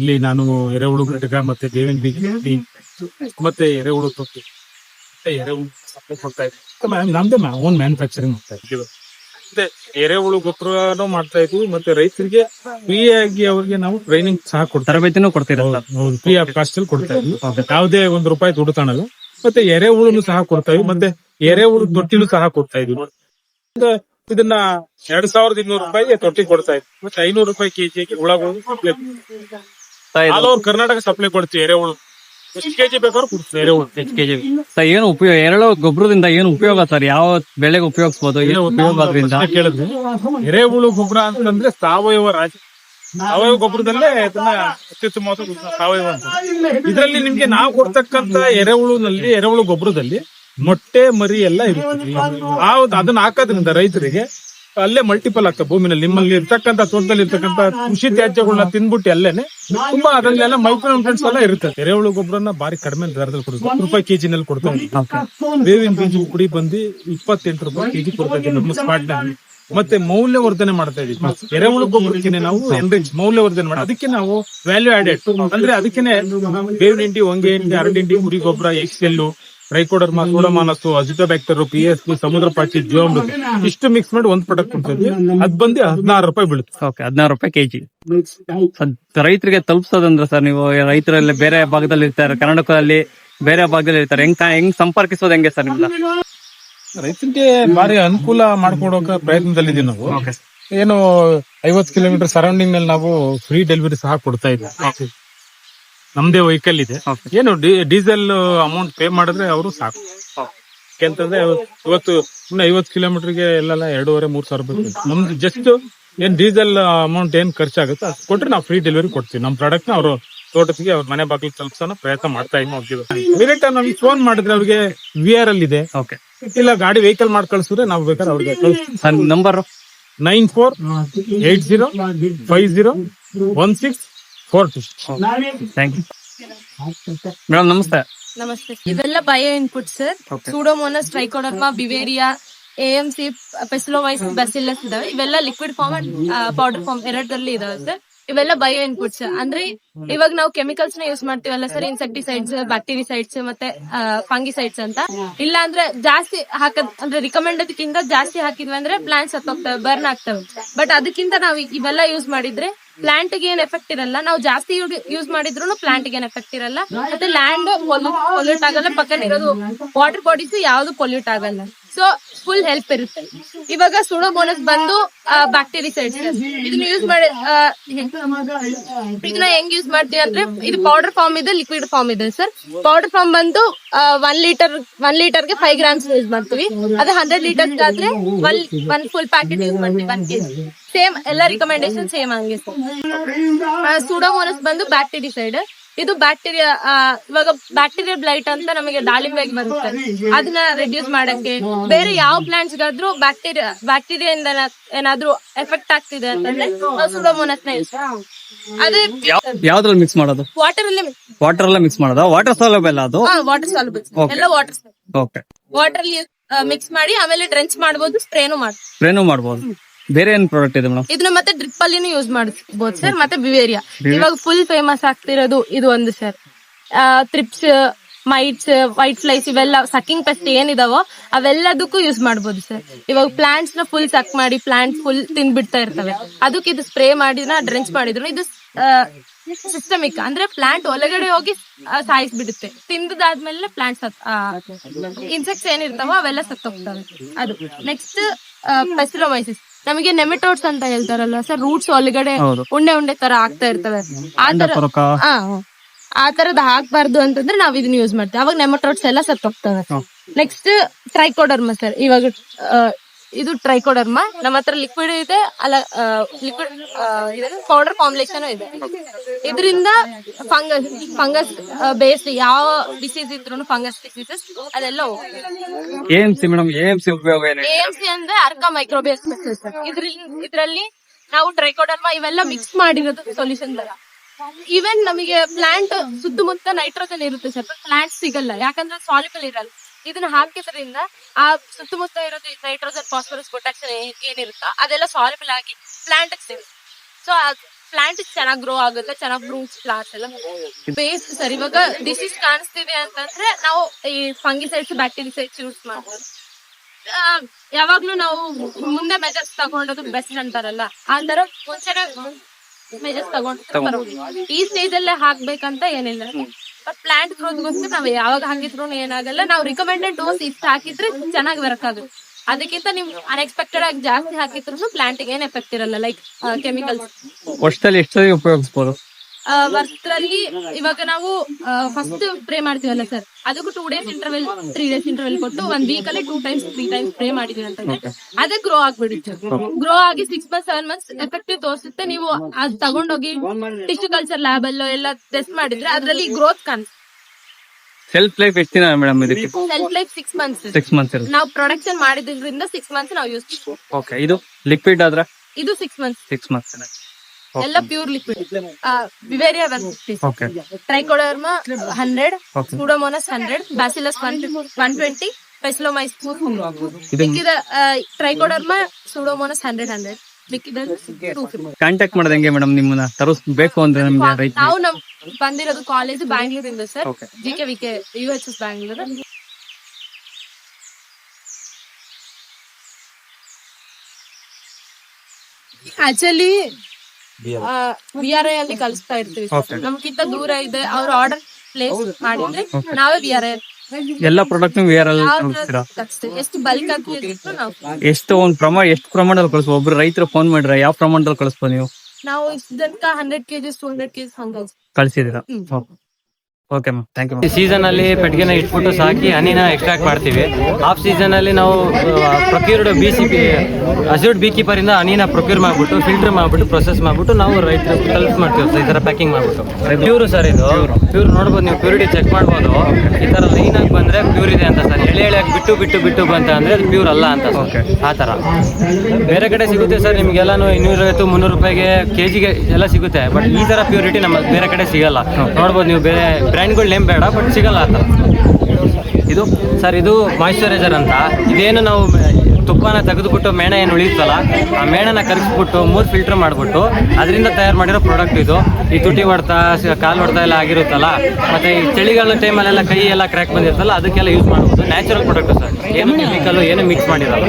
ಇಲ್ಲಿ ನಾನು ಎರೆಹುಳು ಘಟಕ ಮತ್ತೆ ಬೇವಿನ ಬೀಜ ಮತ್ತೆ ಎರೆಹುಳು ತೊಟ್ಟು ಮತ್ತೆ ಎರೆಹುಳು ಸಪ್ಲೈ ಕೊಡ್ತಾ ಇದ್ದೀನಿ ನಮ್ದೇ ಓನ್ ಮ್ಯಾನುಫ್ಯಾಕ್ಚರಿಂಗ್ ಮಾಡ್ತಾ ಇದ್ದೀವಿ. ಮತ್ತೆ ಎರೆಹುಳು ಗೊಬ್ಬರನು ಮಾಡ್ತಾ ಇದ್ವಿ ಮತ್ತೆ ರೈತರಿಗೆ ಫ್ರೀ ಆಗಿ ಅವ್ರಿಗೆ ನಾವು ಟ್ರೈನಿಂಗ್ ಸಹ ಕೊಡ್ತಾ ತರಬೇತಿನೂ ಕೊಡ್ತೀರಾ ಫ್ರೀ ಆಫ್ ಕಾಸ್ಟ್ ಅಲ್ಲಿ ಕೊಡ್ತಾ ಇದ್ವಿ. ಯಾವ್ದೇ ಒಂದ್ ರೂಪಾಯಿ ದುಡ್ಡು ತಾಣಲ್ಲ ಮತ್ತೆ ಎರೆಹುಳುನು ಸಹ ಕೊಡ್ತಾ ಇದ್ವಿ ಮತ್ತೆ ಎರೆಹುಳು ತೊಟ್ಟಿಲು ಸಹ ಕೊಡ್ತಾ ಇದ್ವಿ. ಇದನ್ನ ಎರಡ್ ಸಾವಿರದ ಇನ್ನೂರು ರೂಪಾಯಿಗೆ ತೊಟ್ಟಿ ಕೊಡ್ತಾ ಇದ್ವಿ. ಮತ್ತೆ ಐನೂರು ರೂಪಾಯಿ ಕೆಜಿಗೆ ಹುಳಗಳು supply all over Karnataka supply ಕೊಡ್ತೀವಿ ಎರೆಹುಳು ಎಷ್ಟು ಕೆಜಿ ಬೇಕಾದ್ರೂ ಕೊಡ್ತೀವಿ. ಎರೆಹುಳು ಕೆಜಿ ಸರ್ ಏನು ಉಪಯೋಗ ಎರಡು ಗೊಬ್ಬರದಿಂದ ಏನು ಉಪಯೋಗ ಸರ್? ಯಾವ ಬೆಳೆಗೆ ಉಪಯೋಗಿಸಬಹುದು ಏನು ಉಪಯೋಗ ಅದರಿಂದ ಕೇಳಿದ್ವಿ. ಎರೆಹುಳು ಗೊಬ್ಬರ ಅಂತಂದ್ರೆ ಸಾವಯವ ರಾಜ ಸಾವಯವ ಗೊಬ್ಬರದಲ್ಲೇ ಇದನ್ನ ಅತ್ಯುತ್ತಮವಾದ ಸಾವಯವ ಅಂತ. ಇದರಲ್ಲಿ ನಿಮ್ಗೆ ನಾವು ಕೊಡ್ತಕ್ಕಂತ ಎರೆಹುಳುನಲ್ಲಿ ಎರೆಹುಳು ಗೊಬ್ಬರದಲ್ಲಿ ಮೊಟ್ಟೆ ಮರಿ ಎಲ್ಲ ಇರುತ್ತೆ. ಆ ಒಂದು ಅದನ್ನ ಹಾಕೋದ್ರಿಂದ ರೈತರಿಗೆ ಅಲ್ಲೇ ಮಲ್ಟಿಪಲ್ ಆಗ್ತದೆ ಭೂಮಿನಲ್ಲಿ ನಿಮ್ಮಲ್ಲಿ ಇರ್ತಕ್ಕಂತ ತೋಟದಲ್ಲಿ ಇರ್ತಕ್ಕಂತ ಕೃಷಿ ತ್ಯಾಜ್ಯಗಳನ್ನ ತಿಂದ್ಬಿಟ್ಟು ಅಲ್ಲೇನೆ ತುಂಬಾ ಅದ್ರಲ್ಲೆಲ್ಲ ಮೈಕ್ರೋ ಫ್ರೆಂಡ್ಸ್ ಎಲ್ಲ ಇರುತ್ತೆ ಎರೆಹುಳು ಗೊಬ್ಬರನ ಬಾರಿ ಕಡಿಮೆ ದರದಲ್ಲಿ ಕೊಡ್ತೀವಿ ಹತ್ತು ರೂಪಾಯಿ ಕೆಜಿನಲ್ಲಿ ಕೊಡ್ತೀವಿ ಬೇವಿನ ಬೀಜ ಕುಡಿ ಬಂದು ಇಪ್ಪತ್ತೆಂಟು ರೂಪಾಯಿ ಕೆಜಿ ಕೊಡ್ತಾ ಇದ್ದೀವಿ ನಮ್ಮ ಸ್ಪಾಟ್ನಲ್ಲಿ. ಮತ್ತೆ ಮೌಲ್ಯವರ್ಧನೆ ಮಾಡ್ತಾ ಇದೀವಿ ಎರೆಹುಳು ಗೊಬ್ಬರಕ್ಕೆ ನಾವು ಎನ್ರಿಚ್ ಮೌಲ್ಯವರ್ಧನೆ ಮಾಡಿ ಅದಕ್ಕೆ ನಾವು ವ್ಯಾಲ್ಯೂ ಆಡೆಡ್ ಅಂದ್ರೆ ಅದಕ್ಕೆ ಬೇವಿನ ಹಿಂಡಿ ಹೊಂಗೆ ಹಿಂಡಿ ಅರಡಿ ಹಿಂಡಿ ಕುರಿ ಗೊಬ್ಬರ ಎಕ್ಸೆಲ್ಲು ಟ್ರೈಕೋಡರ್ಮಾ ಅಜಿತ ಅಜಿಟೋಬ್ಯಾಕ್ಟರ್ ಪಿ ಎಸ್ ಪಿ ಸಮುದ್ರ ಪಾಚಿ ಜೀವಾಮೃತ ಇಷ್ಟು ಮಿಕ್ಸ್ ಮಾಡಿ ಒಂದ್ ಪ್ರಾಡಕ್ಟ್ ಕೊಡ್ತೀವಿ. ಅದ್ ಬಂದು ಹದಿನಾರು ರೂಪಾಯಿ ಬೀಳುತ್ತೆ. ಓಕೆ ಹದಿನಾರು ರೂಪಾಯಿ ಕೆಜಿ. ರೈತರಿಗೆ ತಲುಪಿಸೋದಂದ್ರೆ ಸರ್ ನೀವು ರೈತರಲ್ಲಿ ಬೇರೆ ಭಾಗದಲ್ಲಿ ಇರ್ತಾರೆ ಕರ್ನಾಟಕದಲ್ಲಿ ಬೇರೆ ಭಾಗದಲ್ಲಿ ಇರ್ತಾರೆ ಹೆಂಗ್ ಹೆಂಗ್ ಸಂಪರ್ಕಿಸೋದು ಹೆಂಗೆ ಸರ್ ನಿಮ್ದು? ರೈತರಿಗೆ ಬಾರಿ ಅನುಕೂಲ ಮಾಡ್ಕೊಡೋಕ ಪ್ರಯತ್ನದಲ್ಲಿದ್ದೀವಿ ನಾವು. ಏನು ಐವತ್ ಕಿಲೋಮೀಟರ್ ಸರೌಂಡಿಂಗ್ನಲ್ಲಿ ನಾವು ಫ್ರೀ ಡೆಲಿವರಿ ಸಹ ಕೊಡ್ತಾ ಇದ್ದೀವಿ. ನಮ್ದೇ ವೆಹಿಕಲ್ ಇದೆ. ಏನು ಡೀಸೆಲ್ ಅಮೌಂಟ್ ಪೇ ಮಾಡಿದ್ರೆ ಅವರು ಸಾಕು. ಯಾಕೆಂತಂದ್ರೆ ಇವತ್ತು ಸುಮ್ಮನೆ ಐವತ್ ಕಿಲೋಮೀಟರ್ಗೆ ಎಲ್ಲ ಎರಡೂವರೆ ಮೂರ್ ಸಾವಿರ ರೂಪಾಯಿ. ನಮ್ದು ಜಸ್ಟ್ ಏನ್ ಡೀಸೆಲ್ ಅಮೌಂಟ್ ಏನ್ ಖರ್ಚಾಗುತ್ತೆ ಅದು ಕೊಟ್ರೆ ನಾವು ಫ್ರೀ ಡೆಲಿವರಿ ಕೊಡ್ತೀವಿ. ನಮ್ಮ ಪ್ರಾಡಕ್ಟ್ನ ಅವರು ತೋಟಕ್ಕೆ ಅವ್ರ ಮನೆ ಬಾಗಿಲು ತಲುಪಿಸೋಣ ಪ್ರಯತ್ನ ಮಾಡ್ತಾ ಇದ್ದೀವಿ ಮಿರಿಟ್ ನಮ್ಗೆ ಫೋನ್ ಮಾಡಿದ್ರೆ ಅವ್ರಿಗೆ ವಿ ಆರ್ ಅಲ್ಲಿ ಇದೆ. ಓಕೆ ಇಲ್ಲ ಗಾಡಿ ವೆಹಿಕಲ್ ಮಾಡಿ ಕಳ್ಸಿದ್ರೆ ನಾವು ಬೇಕಾದ್ರೆ ಅವ್ರಿಗೆ number nine four eight zero five zero one six two thank you madam ನಮಸ್ತೆ. ನಮಸ್ತೆ. ಇವೆಲ್ಲ bio input sir Pseudomonas Trichoderma Beauveria AMC Paecilomyces Bacillus ಇದಾವೆ. ಇವೆಲ್ಲ liquid form and powder form ಎರಡರಲ್ಲಿ ಇದಾವೆ ಸರ್ ಇವೆಲ್ಲ ಬಯೋ ಇನ್ಪುಟ್ಸ್ ಅಂದ್ರೆ ಇವಾಗ ನಾವು ಕೆಮಿಕಲ್ಸ್ನ ಯೂಸ್ ಮಾಡ್ತೀವಲ್ಲ ಸರ್? ಇನ್ಸೆಕ್ಟಿಸೈಡ್ಸ್ ಬ್ಯಾಕ್ಟೀರಿಸೈಡ್ಸ್ ಮತ್ತೆ ಫಂಗಿಸೈಡ್ಸ್ ಅಂತ. ಇಲ್ಲ ಅಂದ್ರೆ ಜಾಸ್ತಿ ಹಾಕದ್ ಅಂದ್ರೆ ರಿಕಮೆಂಡದ್ಕಿಂತ ಜಾಸ್ತಿ ಹಾಕಿದ್ವಿ ಅಂದ್ರೆ ಪ್ಲಾಂಟ್ಸ್ ಹತ್ತೋಗ್ತವೆ ಬರ್ನ್ ಆಗ್ತವೆ. ಬಟ್ ಅದಕ್ಕಿಂತ ನಾವು ಇವೆಲ್ಲ ಯೂಸ್ ಮಾಡಿದ್ರೆ ಪ್ಲಾಂಟ್ಗೆ ಏನ್ ಎಫೆಕ್ಟ್ ಇರಲ್ಲ. ನಾವು ಜಾಸ್ತಿ ಯೂಸ್ ಮಾಡಿದ್ರು ಪ್ಲಾಂಟ್ಗೆ ಏನ್ ಎಫೆಕ್ಟ್ ಇರಲ್ಲ. ಮತ್ತೆ ಲ್ಯಾಂಡ್ ಪೊಲ್ಯೂಟ್ ಆಗಲ್ಲ. ಪಕ್ಕದ ಇರೋದು ವಾಟರ್ ಬಾಡೀಸ್ ಯಾವ್ದು ಪೊಲ್ಯೂಟ್ ಆಗಲ್ಲ. ಸೊ ಫುಲ್ ಹೆಲ್ಪ್ ಇರುತ್ತೆ. ಇವಾಗ ಸುಡೋಮೋನಸ್ ಬಂದು ಬ್ಯಾಕ್ಟೀರಿಸೈಡ್ಸ್ ಇದನ್ನ ಯೂಸ್ ಮಾಡಿ ಇದನ್ನ ಹೆಂಗ್ ಯೂಸ್ ಮಾಡ್ತೀವಿ ಅಂದ್ರೆ, ಇದು ಪೌಡರ್ ಫಾರ್ಮ್ ಇದೆ ಲಿಕ್ವಿಡ್ ಫಾರ್ಮ್ ಇದೆ ಸರ್ ಪೌಡರ್ ಫಾರ್ಮ್ ಬಂದು ಒನ್ ಲೀಟರ್ ಒನ್ ಲೀಟರ್ಗೆ ಫೈವ್ ಗ್ರಾಮ್ಸ್ ಯೂಸ್ ಮಾಡ್ತೀವಿ. ಅದೇ ಹಂಡ್ರೆಡ್ ಲೀಟರ್ ಆದ್ರೆ ಒನ್ ಫುಲ್ ಪ್ಯಾಕೆಟ್ ಯೂಸ್ ಮಾಡ್ತೀವಿ ಒನ್ ಕೆಜಿ ಸೇಮ್ ಎಲ್ಲ ರಿಕಮೆಂಡೇಶನ್ ಸೇಮ್ ಹಂಗೆ ಸುಡೋಮೋನಸ್ ಬಂದು ಬ್ಯಾಕ್ಟೀರಿಸೈಡ್ ಇದು ಬ್ಯಾಕ್ಟೀರಿಯಾ ಇವಾಗ ಬ್ಯಾಕ್ಟೀರಿಯಾ ಬ್ಲೈಟ್ ಅಂತ ನಮಗೆ ದಾಳಿಂಬೆಗೆ ಬರುತ್ತೆ. ಅದನ್ನ ರೆಡ್ಯೂಸ್ ಮಾಡಕ್ಕೆ ಬೇರೆ ಯಾವ ಪ್ಲಾಂಟ್ಸ್ ಗಾದ್ರೂ ಬ್ಯಾಕ್ಟೀರಿಯಾ ಬ್ಯಾಕ್ಟೀರಿಯಾ ಇಂದ ಏನಾದ್ರೂ ಎಫೆಕ್ಟ್ ಆಗ್ತಿದೆ ಅಂತಂದ್ರೆ ಸೂಡೋಮೋನಸ್ ಅದೇ ಯಾವ್ದ್ರಲ್ಲಿ ಮಿಕ್ಸ್ ಮಾಡೋದು? ವಾಟರ್ ಅಲ್ಲಿ ವಾಟರ್ ಎಲ್ಲ ಮಿಕ್ಸ್ ಮಾಡೋದು? ವಾಟರ್ ಎಲ್ಲ ಅದು? Water soluble. ಎಲ್ಲ ವಾಟರ್ ಓಕೆ ವಾಟರ್ ಅಲ್ಲಿ ಮಿಕ್ಸ್ ಮಾಡಿ ಆಮೇಲೆ ಡ್ರೆಂಚ್ ಮಾಡ್ಬೋದು ಸ್ಪ್ರೇನು ಮಾಡಿ ಸ್ಪ್ರೇನು ಮಾಡ್ಬೋದು. ಬೇರೆ ಏನ್ ಪ್ರಾಡಕ್ಟ್ ಇದೆ ಮೇಡಮ್ ಇದನ್ನ ಮತ್ತೆ ಡ್ರಿಪ್ ಅಲ್ಲಿನೂ ಯೂಸ್ ಮಾಡಬಹುದು ಸರ್ ಮತ್ತೆ ಬಿವೇರಿಯಾ ಇವಾಗ ಫುಲ್ ಫೇಮಸ್ ಆಗ್ತಿರೋದು ಇದು ಒಂದು sir thrips mites white flies ಇವೆಲ್ಲ ಸಕ್ಕಿಂಗ್ ಪೆಸ್ಟ್ ಏನಿದಾವೋ ಅವೆಲ್ಲದಕ್ಕೂ ಯೂಸ್ ಮಾಡಬಹುದು ಸರ್ ಇವಾಗ ಪ್ಲಾಂಟ್ಸ್ನ ಫುಲ್ ಸಕ್ ಮಾಡಿ ಪ್ಲಾಂಟ್ ಫುಲ್ ತಿನ್ಬಿಡ್ತಾ ಇರ್ತವೆ. ಅದಕ್ಕೆ ಇದು ಸ್ಪ್ರೇ ಮಾಡಿದ್ರೆ ಡ್ರೆಂಚ್ ಮಾಡಿದ್ರು ಇದು ಸಿಸ್ಟಮಿಕ್ ಅಂದ್ರೆ ಪ್ಲಾಂಟ್ ಒಳಗಡೆ ಹೋಗಿ ಸಾಯಿಸ್ಬಿಡುತ್ತೆ. ತಿಂದದಾದ್ಮೇಲೆ ಪ್ಲಾಂಟ್ಸ್ ಇನ್ಸೆಕ್ಟ್ಸ್ ಏನಿರ್ತಾವೋ ಅವೆಲ್ಲ ಸತ್ತೋಗ್ತವೆ. ಅದು. ನೆಕ್ಸ್ಟ್ ಪೆಸಿಲೋಮೈಸಿಸ್ ನಮಗೆ ನೆಮೆಟೋಡ್ಸ್ ಅಂತ ಹೇಳ್ತಾರಲ್ಲ ಸರ್ ರೂಟ್ಸ್ ಒಳಗಡೆ ಉಂಡೆ ಉಂಡೆ ತರ ಆಗ್ತಾ ಇರ್ತವೆ. ಆ ತರ ಕೊರಕ ಆ, ತರದ್ ಹಾಕ್ಬಾರ್ದು ಅಂತಂದ್ರೆ ನಾವ್ ಇದನ್ನ ಯೂಸ್ ಮಾಡ್ತೀವಿ. ಅವಾಗ ನೆಮಟೋಡ್ಸ್ ಎಲ್ಲ ಸತ್ತೋಗ್ತವೆ ನೆಕ್ಸ್ಟ್ ಟ್ರೈಕೋಡರ್ಮ ಸರ್ ಇವಾಗ ಇದು ಟ್ರೈಕೋಡರ್ಮ ನಮ್ಮ ಹತ್ರ ಲಿಕ್ವಿಡ್ ಇದೆ ಅಲ್ಲ ಲಿಕ್ವಿಡ್ ಪೌಡರ್ ಫಾರ್ಮುಲೇಷನ್ ಇದೆ ಇದರಿಂದ ಫಂಗಸ್ ಫಂಗಸ್ ಬೇಸ್ ಯಾವ ಡಿಸೀಸ್ ಇದ್ರು ಫಂಗಸ್ ಡಿಸೀಸಸ್ ಅದೆಲ್ಲ ಹೋಗುತ್ತೆ. ಎ ಎಂ ಸಿ ಮೇಡಮ್ ಎ ಉಪಯೋಗ ಏನು ಎಎಂಸಿ ಅಂದ್ರೆ ಅರ್ಕ ಮೈಕ್ರೋಬೇಸ್ ಇದ್ರಲ್ಲಿ ಇದ್ರಲ್ಲಿ ನಾವು ಟ್ರೈಕೋಡರ್ಮ ಇವೆಲ್ಲ ಮಿಕ್ಸ್ ಮಾಡಿರೋದು ಸೊಲ್ಯೂಷನ್ ತರ. ಈವನ್ ನಮಗೆ ಪ್ಲಾಂಟ್ ಸುತ್ತಮುತ್ತ ನೈಟ್ರೋಜನ್ ಇರುತ್ತೆ ಸರ್ ಪ್ಲಾಂಟ್ ಸಿಗಲ್ಲ. ಯಾಕಂದ್ರೆ ಸಾಲಿಬಲ್ ಇರಲ್ಲ. ಇದನ್ನ ಹಾಕಿದ್ರಿಂದ ಆ ಸುತ್ತಮುತ್ತ ಇರೋದು ನೈಟ್ರೋಜನ್ ಫಾಸ್ಫರಸ್ ಪೊಟ್ಯಾಕ್ಸನ್ ಏನಿರುತ್ತೋ ಅದೆಲ್ಲ ಸಾಲಿಬಲ್ ಆಗಿ ಪ್ಲಾಂಟ್ ಸಿಗುತ್ತೆ ಸೊ ಪ್ಲಾಂಟ್ ಚೆನ್ನಾಗಿ ಗ್ರೋ ಆಗುತ್ತೆ ಚೆನ್ನಾಗಿ ಫ್ರೂಟ್ಸ್ ಪ್ಲಾಂಟ್ಸ್ ಎಲ್ಲ ಬೇಸ್ ಸರ್ ಇವಾಗ ಡಿಸೀಸ್ ಕಾಣಿಸ್ತಿದೆ ಅಂತಂದ್ರೆ ನಾವು ಈ ಫಂಗಿಸೈಡ್ಸ್ ಬ್ಯಾಕ್ಟೀರಿಯಾಸೈಡ್ಸ್ ಯೂಸ್ ಮಾಡ್ಬೋದು. ಯಾವಾಗ್ಲೂ ನಾವು ಮುಂದೆ ಮೆಜರ್ಸ್ ತಗೊಂಡೋದು ಬೆಸ್ಟ್ ಅಂತಾರಲ್ಲ ಆ ತರ ಮುಂಚೆನೆ ಮೆಜರ್ಸ್ ತಗೊಂಡು ಈ ಸ್ಟೇಜ್ ಅಲ್ಲೇ ಹಾಕ್ಬೇಕಂತ ಏನಿಲ್ಲ. ಬಟ್ ಪ್ಲಾಂಟ್ ಗ್ರೋತ್ಗೋಸ್ಕರ ನಾವ್ ಯಾವಾಗ ಹಾಕಿದ್ರು ಏನಾಗಲ್ಲ. ನಾವು ರಿಕಮೆಂಡೆಡ್ ಡೋಸ್ ಇಷ್ಟ ಹಾಕಿದ್ರೆ ಚೆನ್ನಾಗಿ ವರ್ಕ್ ಆಗುತ್ತೆ. ಅದಕ್ಕಿಂತ ನೀವು ಅನ್ಎಕ್ಸ್ಪೆಕ್ಟೆಡ್ ಆಗಿ ಜಾಸ್ತಿ ಹಾಕಿದ್ರು ಪ್ಲಾಂಟ್ ಏನ್ ಎಫೆಕ್ಟ್ ಇರಲ್ಲ ಲೈಕ್ ಕೆಮಿಕಲ್ಸ್ ವರ್ಷದಲ್ಲಿ ಎಷ್ಟು ಉಪಯೋಗಿಸ್ಬೋದು? ವರ್ಷದಲ್ಲಿ ಇವಾಗ ನಾವು ಫಸ್ಟ್ ಪ್ರೇ ಮಾಡ್ತೀವಲ್ಲ ಸರ್ ಅದಕ್ಕೂ two days interval three days interval ಕೊಟ್ಟು ಒಂದ್ ವೀಕ್ ಅಲ್ಲಿ two times three times spray ಮಾಡಿದೀವಿ ಅಂತ ಅದೇ ಗ್ರೋ ಆಗ್ಬಿಡುತ್ತೆ ಗ್ರೋ ಆಗಿ six month seven months effective ತೋರಿಸುತ್ತೆ. ನೀವು ಅದ್ ತಗೊಂಡೋಗಿ ಟಿಶ್ಯೂ ಕಲ್ಚರ್ ಲ್ಯಾಬ್ ಅಲ್ಲೋ ಎಲ್ಲ ಟೆಸ್ಟ್ ಮಾಡಿದ್ರೆ ಅದ್ರಲ್ಲಿ ಗ್ರೋತ್ ಕಾಣಿಸುತ್ತೆ ಸೆಲ್ಫ್ ಲೈಫ್ ಎಷ್ಟು ದಿನ ಮೇಡಮ್ ಇದಕ್ಕೆ? Shelf life six months six months ನಾವು ಪ್ರೊಡಕ್ಷನ್ ಮಾಡಿದ್ರಿಂದ ಸಿಕ್ಸ್ ಮಂತ್ಸ್ ನಾವು ಯೂಸ್ ಓಕೆ ಇದು ಲಿಕ್ವಿಡ್ ಆದ್ರೆ? ಇದು ಸಿಕ್ಸ್ ಮಂತ್ಸ್ ಸಿಕ್ಸ್ ಮಂತ್ಸ್ ಎಲ್ಲ pure liquid Beauveria one fifty Trichoderma hundred Pseudomonas hundred Bacillus one one twenty Paecilomyces ಮಿಕ್ಕಿದ Trichoderma Pseudomonas hundred hundred contact ಮಾಡೋದು ಹೆಂಗೆ ಮೇಡಮ್ ನಿಮ್ಮನ್ನ ತರಸ್ ಅಂದ್ರೆ ನಮ್ಗೆ ನಾವು ನಮ್ ಬಂದಿರೋದು college ಬ್ಯಾಂಗ್ಳೂರಿಂದ sir G K V K U H S Bangalore actually V R I ಅಲ್ಲಿ ಕಳಿಸ್ತಾ ಇರ್ತೀವಿ ನಮ್ಗಿಂತ ದೂರ ಇದೆ. ಅವ್ರ ಆರ್ಡರ್ ಪ್ಲೇಸ್ ಮಾಡಿದ್ರೆ ನಾವೇ ಆರ್ ಐ ಎಲ್ಲ ಪ್ರಾಡಕ್ಟ್ ನೀವು ತಲುಪಿಸ್ತೀರಾ ಎಷ್ಟು ಬಲ್ಕ್ ನಾವು. ಎಷ್ಟು ಒಂದು ಪ್ರಮಾಣ ಎಷ್ಟು ಪ್ರಮಾಣದಲ್ಲಿ ಕಳಿಸ್ಬೋದು? ಒಬ್ರು ರೈತರು ಫೋನ್ ಮಾಡಿದ್ರೆ ಯಾವ ಪ್ರಮಾಣದಲ್ಲಿ ಕಳಿಸ್ಬೋದು ನೀವು? ನಾವು ಇಷ್ಟ ತನಕ hundred KGs two hundred KGs ಹಂಗ ಕಳಿಸಿದೀರಾ okay ma'am thank you season ಅಲ್ಲಿ ಪೆಟ್ಟಿಗೆನ ಇಟ್ಬಿಟ್ಟು ಸಾಕಿ ಹನಿನ ಎಕ್ಸ್ಟ್ರಾಕ್ಟ್ ಮಾಡ್ತೀವಿ. ಆಫ್ ಸೀಸನ್ ಅಲ್ಲಿ ನಾವು procured B C P assured beekeeper ಇಂದ ಹನಿನ ಪ್ರೊಕ್ಯೂರ್ ಮಾಡ್ಬಿಟ್ಟು ಫಿಲ್ಟರ್ ಮಾಡ್ಬಿಟ್ಟು ಪ್ರೊಸೆಸ್ ಮಾಡ್ಬಿಟ್ಟು ನಾವು ರೈತರು ಹೆಲ್ಪ್ ಮಾಡ್ತೀವಿ ಸರ್ ಈ ತರ ಪ್ಯಾಕಿಂಗ್ ಮಾಡ್ಬಿಟ್ಟು. ಪ್ಯೂರ್ ಸರ್ ಇದು. ಪ್ಯೂರ್ ನೋಡ್ಬೋದು ನೀವು ಪ್ಯೂರಿಟಿ ಚೆಕ್ ಮಾಡ್ಬೋದು. ಈ ತರ ಲೈನ್ ಆಗಿ ಬಂದ್ರೆ ಪ್ಯೂರ್ ಇದೆ ಅಂತ ಸರ್ ಎಳೆ ಎಳೆಯಾಗಿ ಬಿಟ್ಟು ಬಿಟ್ಟು ಬಿಟ್ಟು ಬಂತ ಅಂದ್ರೆ ಅದು ಪ್ಯೂರ್ ಅಲ್ಲ ಅಂತ ಆ ತರ. ಬೇರೆ ಕಡೆ ಸಿಗುತ್ತೆ ಸರ್ ನಿಮ್ಗೆಲ್ಲಾನು ಇನ್ನೂರೈವತ್ತು ಮುನ್ನೂರು ರೂಪಾಯಿಗೆ ಕೆಜಿಗೆ ಎಲ್ಲ ಸಿಗುತ್ತೆ. ಬಟ್ ಈ ತರ ಪ್ಯೂರಿಟಿ ನಮ್ಮ ಬೇರೆ ಕಡೆ ಸಿಗಲ್ಲ. ನೋಡ್ಬೋದು ನೀವು ಬೇರೆ ಬ್ರ್ಯಾಂಡ್ಗಳು ನೇಮ್ ಬೇಡ ಬಟ್ ಸಿಗಲ್ಲ ಆ ಥರ. ಇದು ಸರ್ ಇದು ಮಾಯಿಶ್ಚರೈಸರ್ ಅಂತ. ಇದೇನು ನಾವು ತುಪ್ಪನ ತೆಗೆದುಬಿಟ್ಟು ಮೇಣ ಏನು ಉಳಿಯುತ್ತಲ್ಲ ಆ ಮೇಣನ ಕರಗಿಸ್ಬಿಟ್ಟು ಮೂರು ಫಿಲ್ಟರ್ ಮಾಡಿಬಿಟ್ಟು ಅದರಿಂದ ತಯಾರು ಮಾಡಿರೋ ಪ್ರಾಡಕ್ಟ್ ಇದು. ಈ ತುಟಿ ಹೊಡ್ತಾ ಕಾಲು ಹೊಡ್ತಾ ಎಲ್ಲ ಆಗಿರುತ್ತಲ್ಲ ಮತ್ತು ಈ ಚಳಿಗಾಲದ ಟೈಮಲ್ಲೆಲ್ಲ ಕೈ ಎಲ್ಲ ಕ್ರ್ಯಾಕ್ ಬಂದಿರುತ್ತಲ್ಲ ಅದಕ್ಕೆಲ್ಲ ಯೂಸ್ ಮಾಡ್ಬೋದು. Natural product sir. ಏನು ಕೆಮಿಕಲ್ ಏನು ಮಿಕ್ಸ್ ಮಾಡಿರಲ್ಲ.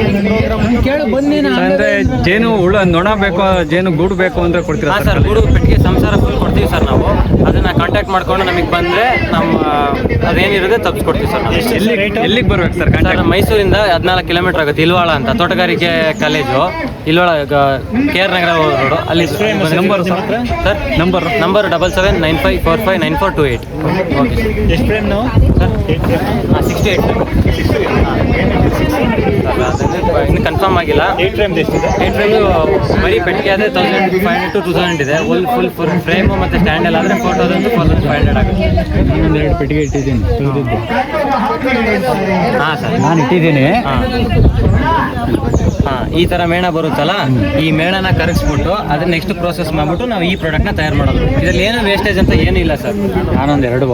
ಅಂದರೆ ಜೇನು ಹುಳ ನೊಣ ಬೇಕು ಜೇನು ಗೂಡು ಬೇಕು ಅಂದರೆ ಕೊಡ್ತೀರಾ ಹಾಂ ಸರ್ ಗೂಡು ಪೆಟ್ಟಿಗೆ ಸಂಸಾರ ಫುಲ್ ಕೊಡ್ತೀವಿ ಸರ್ ನಾವು. ಅದನ್ನ ಕಾಂಟ್ಯಾಕ್ಟ್ ಮಾಡ್ಕೊಂಡು ನಮಗೆ ಬಂದ್ರೆ ನಮ್ಮ ಅದೇನಿರುತ್ತೆ ತಪ್ಪಿಸ್ಕೊಡ್ತೀವಿ ಸರ್ ಎಲ್ಲಿಗೆ ಬರ್ಬೇಕು ಸರ್ ಕಾಂಟ್ಯಾಕ್ಟ್ ಮೈಸೂರಿಂದ ಹದಿನಾಲ್ಕು ಕಿಲೋಮೀಟರ್ ಆಗುತ್ತೆ ಇಲ್ವಾಳ ಅಂತ ತೋಟಗಾರಿಕೆ college Ilavala K R Nagar road. ಅಲ್ಲಿ number sir. Sir number number double seven nine five four five nine four two eight okay sixty eight ಇನ್ನು ಕನ್ಫರ್ಮ್ ಆಗಿಲ್ಲ. ಏಟ್ ಫ್ರೇಮ್ ಎಷ್ಟಿದೆ? ಏಟ್ ಫ್ರೇಮ್ ಬರೀ ಪೆಟ್ಟಿಗೆ ಆದರೆ thousand five hundred two two thousand ಇದೆ. ಒಲ್ ಫುಲ್ ಫುಲ್ ಫ್ರೇಮು ಮತ್ತು ಸ್ಟ್ಯಾಂಡಲ್ ಎಲ್ಲ ಆದರೆ four thousand four thousand five hundred ಆಗುತ್ತೆ. ಎರಡು ಪೆಟ್ಟಿಗೆ ಇಟ್ಟಿದ್ದೀನಿ. ಹಾಂ. ಸರ್ ನಾನು ಇಟ್ಟಿದ್ದೀನಿ. ಹಾ. ಹಾ ಈ ತರ ಮೇಣ ಬರುತ್ತಲ್ಲ ಈ ಮೇಣನ ಕರಗಿಸ್ಬಿಟ್ಟು ಅದನ್ನ ನೆಕ್ಸ್ಟ್ ಪ್ರೋಸೆಸ್ ಮಾಡ್ಬಿಟ್ಟು ನಾವು ಈ ಪ್ರಾಡಕ್ಟ್ನ ತಯಾರು ಮಾಡೋದು. ಇದ್ರಲ್ಲಿ ಏನು ವೇಸ್ಟೇಜ್ ಅಂತ ಏನು ಇಲ್ಲ ಸರ್. ನಾನೊಂದು ಎರಡು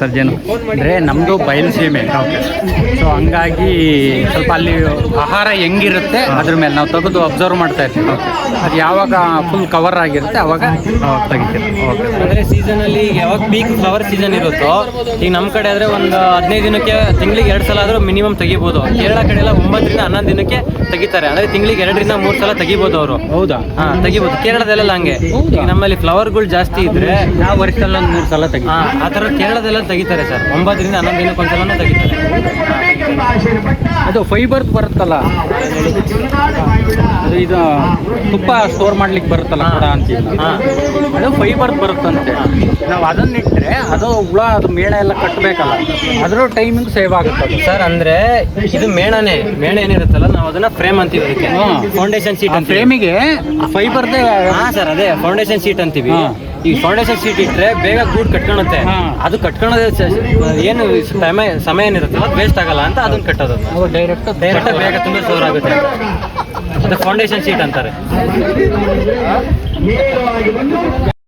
ಸರ್ ಜೇನು ಅಂದ್ರೆ ನಮ್ದು ಬಯಲು ಸೀಮೆ. ಸೊ ಹಂಗಾಗಿ ಸ್ವಲ್ಪ ಅಲ್ಲಿ ಆಹಾರ ಹೆಂಗಿರುತ್ತೆ ಅದ್ರ ಮೇಲೆ ನಾವು ತೆಗೆದು ಅಬ್ಸರ್ವ್ ಮಾಡ್ತಾ ಇರ್ತೀವಿ. ಅದು ಯಾವಾಗ ಫುಲ್ ಕವರ್ ಆಗಿರುತ್ತೆ ಅವಾಗ ತೆಗಿತೀವಿ. ಓಕೆ ಅಂದ್ರೆ ಸೀಸನ್ ಅಲ್ಲಿ ಯಾವಾಗ ಪೀಕ್ ಫ್ಲವರ್ ಸೀಸನ್ ಇರುತ್ತೋ ಈಗ ನಮ್ಮ ಕಡೆ ಆದ್ರೆ ಒಂದು ಹದಿನೈದು ದಿನಕ್ಕೆ ತಿಂಗಳಿಗೆ ಎರಡು ಸಲ ಆದ್ರೂ ಮಿನಿಮಮ್ ತೆಗಿಬೋದು. ಕೇರಳ ಕಡೆ ಎಲ್ಲ ಒಂಬತ್ತರಿಂದ ಹನ್ನೊಂದು ದಿನಕ್ಕೆ ತೆಗಿತಾರೆ. ಅಂದ್ರೆ ತಿಂಗಳಿಗೆ ಎರಡರಿಂದ ಮೂರ್ ಸಲ ತೆಗಿಬಹುದು ಅವರು. ಹೌದಾ? ಹಾ ತೆಗಿಬಹುದು ಕೇರಳದಲ್ಲೆಲ್ಲ ಹಂಗೆ. ಈಗ ನಮ್ಮಲ್ಲಿ ಫ್ಲವರ್ಗಳು ಜಾಸ್ತಿ ಇದ್ರೆ ನಾವು ವರ್ಷದಲ್ಲಿ ಒಂದು ಮೂರು ಸಲ ತೆಗಿ ಆ ಥರ ಕೇರಳದೆಲ್ಲ ತೆಗಿತಾರೆ ಸರ್. ಒಂಬತ್ತರಿಂದ ಹನ್ನೊಂದು ದಿನಕ್ಕೆ ಒಂದ್ಸಲನೂ ತೆಗಿತಾರೆ. ಅದು ಫೈಬರ್ ಬರುತ್ತಲ್ಲ? ಅದು ಇದು ತುಪ್ಪ ಸ್ಟೋರ್ ಮಾಡ್ಲಿಕ್ಕೆ ಬರುತ್ತಲ್ಲ ಕೂಡ ಅಂತೀವಿ ಹಾ ಅದು ಫೈಬರ್ ಬರುತ್ತಂತೆ. ನಾವು ಅದನ್ನ ಇಟ್ಟರೆ ಅದು ಹುಳ ಅದು ಮೇಣ ಎಲ್ಲ ಕಟ್ಟಬೇಕಲ್ಲ ಅದ್ರ ಟೈಮಿಂಗ್ ಸೇವ್ ಆಗುತ್ತೆ ಸರ್ ಅಂದ್ರೆ ಇದು ಮೇಣನೆ. ಮೇಣ ಏನಿರುತ್ತಲ್ಲ ನಾವು ಅದನ್ನ ಫ್ರೇಮ್ ಅಂತೀವಿ ಅದಕ್ಕೆ. ಫೌಂಡೇಶನ್ ಸೀಟ್ ಅಂತ ಫ್ರೇಮಿಗೆ ಫೈಬರ್ದೇ ಹಾ ಸರ್ ಅದೇ. ಫೌಂಡೇಶನ್ ಸೀಟ್ ಅಂತೀವಿ. ಈ ಫೌಂಡೇಶನ್ ಸೀಟ್ ಇಟ್ಟರೆ ಬೇಗ ಕೂಡ್ ಕಟ್ಕೊಳುತ್ತೆ. ಅದು ಕಟ್ಕೊಳ್ಳೋದೇ ಏನು ಸಮಯ ಸಮಯ ಏನಿರುತ್ತಲ್ಲ ಅದು ವೇಸ್ಟ್ ಆಗಲ್ಲ ಅಂತ ಅದನ್ನ ಕಟ್ಟೋದು. ಡೈರೆಕ್ಟ್ ಡೈರೆಕ್ಟ್ ಬೇಗ ತುಂಬ ಸ್ಟೋರ್ ಆಗುತ್ತೆ ಅದು ಫೌಂಡೇಶನ್ ಸೀಟ್ ಅಂತಾರೆ.